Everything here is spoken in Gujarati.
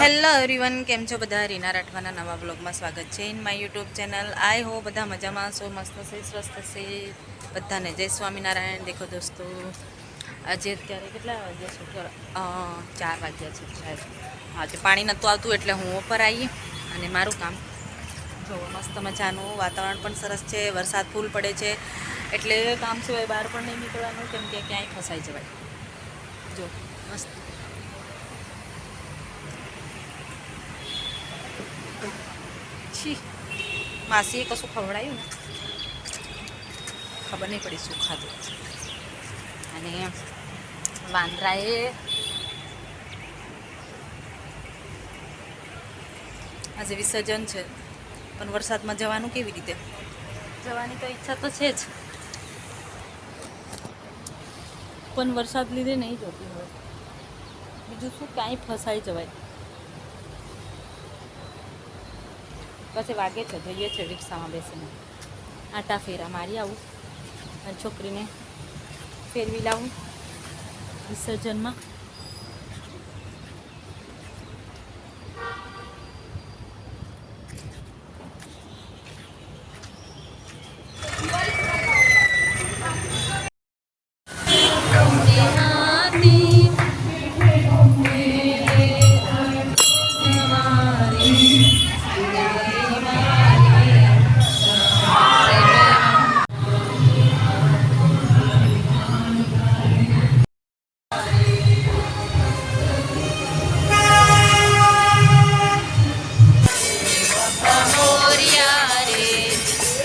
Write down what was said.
હેલો એવરીવન કેમ છો બધા? રીના રાઠવાના નવા બ્લોગમાં સ્વાગત છે ઇન માય યુટ્યુબ ચેનલ આઈ હો બધા મજામાં છો મસ્ત છે સ્વસ્થ છે બધાને જય સ્વામિનારાયણ. દેખો દોસ્તો આજે અત્યારે કેટલા વાગ્યા છે? ચાર વાગ્યા છે સાહેબ આજે પાણી નહોતું આવતું એટલે હું ઉપર આવી અને મારું કામ. જો મસ્ત મજાનું વાતાવરણ પણ સરસ છે વરસાદ ફૂલ પડે છે. એટલે કામ સિવાય બહાર પણ નહીં નીકળવાનું કેમ કે ક્યાંય ફસાઈ જવાય. જો મસ્ત. છી માસીએ કશું ખવડાયું ને? ખબર નહીં પડી શું ખાધું. અને વાંદરાએ આજે વિસર્જન છે, પણ વરસાદમાં જવાનું કેવી રીતે? જવાની તો ઈચ્છા તો છે જ. પણ વરસાદ લીધે નહીં જતી હોય. બીજું શું? કાંઈ ફસાઈ જવાય. પછી વાગે છે, જઈએ છે રિક્ષામાં બેસીને. આટા ફેરા મારી આવું અને છોકરીને ફેરવી લાવું. વિસર્જનમાં